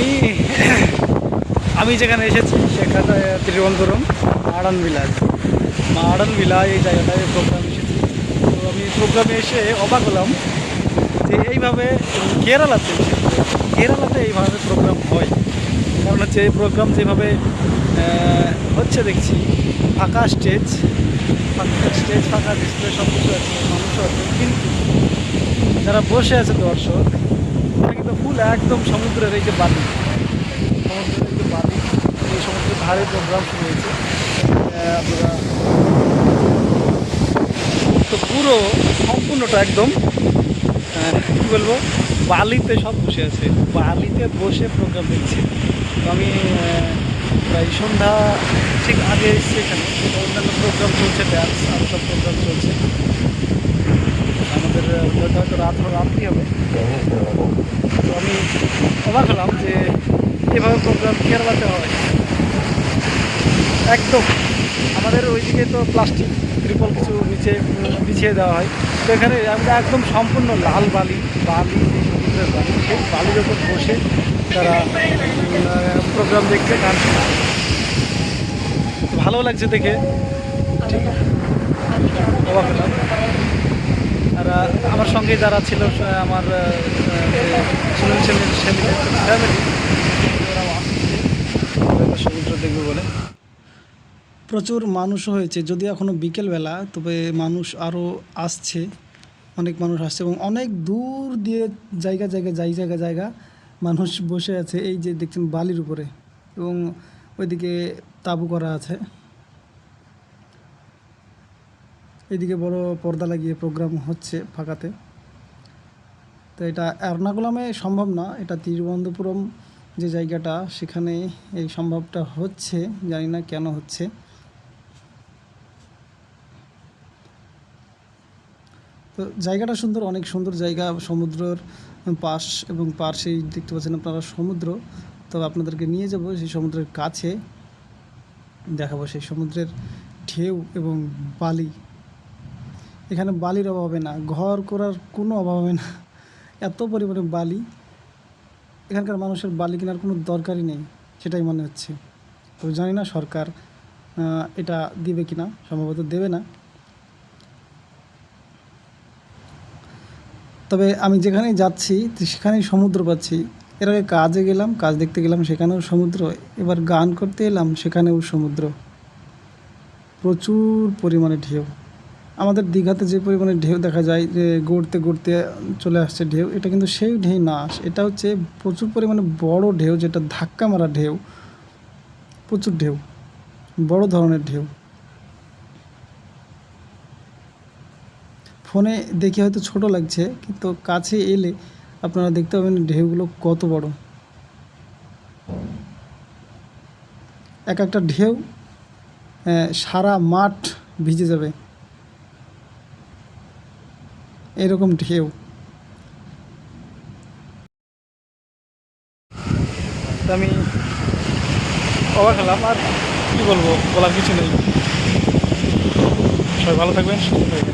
আমি আমি যেখানে এসেছি, সেখানে তিরুবনন্তপুরম মারান ভিলাজ মারান ভিলা এই জায়গাটায় প্রোগ্রাম এসেছি। তো আমি প্রোগ্রামে এসে অবাক হলাম যে এইভাবে কেরালাতে কেরালাতে এইভাবে প্রোগ্রাম হয়। কারণ হচ্ছে এই প্রোগ্রাম যেভাবে হচ্ছে দেখছি, ফাঁকা স্টেজ ফাঁকা স্টেজ ফাঁকা ডিসপ্লে সব কিছু আছে, মানুষও আছে, কিন্তু যারা বসে আছে দর্শক ফুল একদম সমুদ্রের এই যে বালি, সমুদ্রের এই যে বালি, এই সমুদ্রের ধারে প্রোগ্রাম শুরু হয়েছে আপনারা তো পুরো সম্পূর্ণটা একদম কি বলব, বালিতে সব বসে আছে, বালিতে বসে প্রোগ্রাম দেখছে। তো আমি প্রায় সন্ধ্যা ঠিক আগে এসেছি এখানে, অন্যান্য প্রোগ্রাম চলছে ড্যান্স আরও সব প্রোগ্রাম চলছে আমাদের আহ, হয়তো হয়তো রাত রাত্রি হবে। তো আমি অবাক হলাম যে এভাবে প্রোগ্রাম কেরালাতে হয়? একদম। আমাদের ওইদিকে তো প্লাস্টিক ত্রিপল কিছু নিচে বিছিয়ে দেওয়া হয়। তো এখানে আমরা একদম সম্পূর্ণ লাল বালি বালি সমুদ্রের বালি সেই বালির ওপর বসে তারা প্রোগ্রাম দেখছে, গান ভালো লাগছে দেখে। ঠিক। অবাক হলাম। আমার সঙ্গে যারা ছিল আমার সমুদ্র দেখবে বলে প্রচুর মানুষ হয়েছে যদি এখনও বিকেলবেলা, তবে মানুষ আরও আসছে, অনেক মানুষ আসছে এবং অনেক দূর দিয়ে জায়গা জায়গা যাই জায়গা জায়গা মানুষ বসে আছে, এই যে দেখছেন বালির উপরে এবং ওইদিকে তাঁবু করা আছে। এদিকে বড় পর্দা লাগিয়ে প্রোগ্রাম হচ্ছে ফাঁকাতে। তো এটা এর্নাকুলামে সম্ভব না, এটা তিরুবনন্তপুরম যে জায়গাটা, সেখানে এই সম্ভবটা হচ্ছে, জানি না কেন হচ্ছে। তো জায়গাটা সুন্দর, অনেক সুন্দর জায়গা, সমুদ্রের পাশ এবং পাশেই দেখতে পাচ্ছেন আপনারা সমুদ্র। তো আপনাদেরকে নিয়ে যাব সেই সমুদ্রের কাছে, দেখাবো সেই সমুদ্রের ঢেউ এবং বালি। এখানে বালির অভাবে না, ঘর করার কোনো অভাব না। এত পরিমাণে বালি, এখানকার মানুষের বালি কেনার কোনো দরকারই নেই, সেটাই মনে হচ্ছে। তো জানি না সরকার এটা দিবে কি না সম্ভবত দেবে না। তবে আমি যেখানেই যাচ্ছি সেখানেই সমুদ্র পাচ্ছি। এর আগে কাজে গেলাম, কাজ দেখতে গেলাম, সেখানেও সমুদ্র। এবার গান করতে এলাম, সেখানেও সমুদ্র। প্রচুর পরিমাণে ঢেউ। আমাদের দীঘাতে যে পরিমাণে ঢেউ দেখা যায়, যে গড়তে গড়তে চলে আসছে ঢেউ, এটা কিন্তু সেই ঢেউ না। এটা হচ্ছে প্রচুর পরিমাণে বড় ঢেউ, যেটা ধাক্কা মারা ঢেউ। প্রচুর ঢেউ, বড় ধরনের ঢেউ। ফোনে দেখে হয়তো ছোট লাগছে, কিন্তু কাছে এলে আপনারা দেখতে পাবেন ঢেউগুলো কত বড়। এক একটা ঢেউ সারা মাঠ ভিজে যাবে। এরকম ঢেউ। আমি অবাক হলাম আর কি বলব, বলার কিছু নেই। সবাই ভালো থাকবেন, সুস্থ থাকবেন।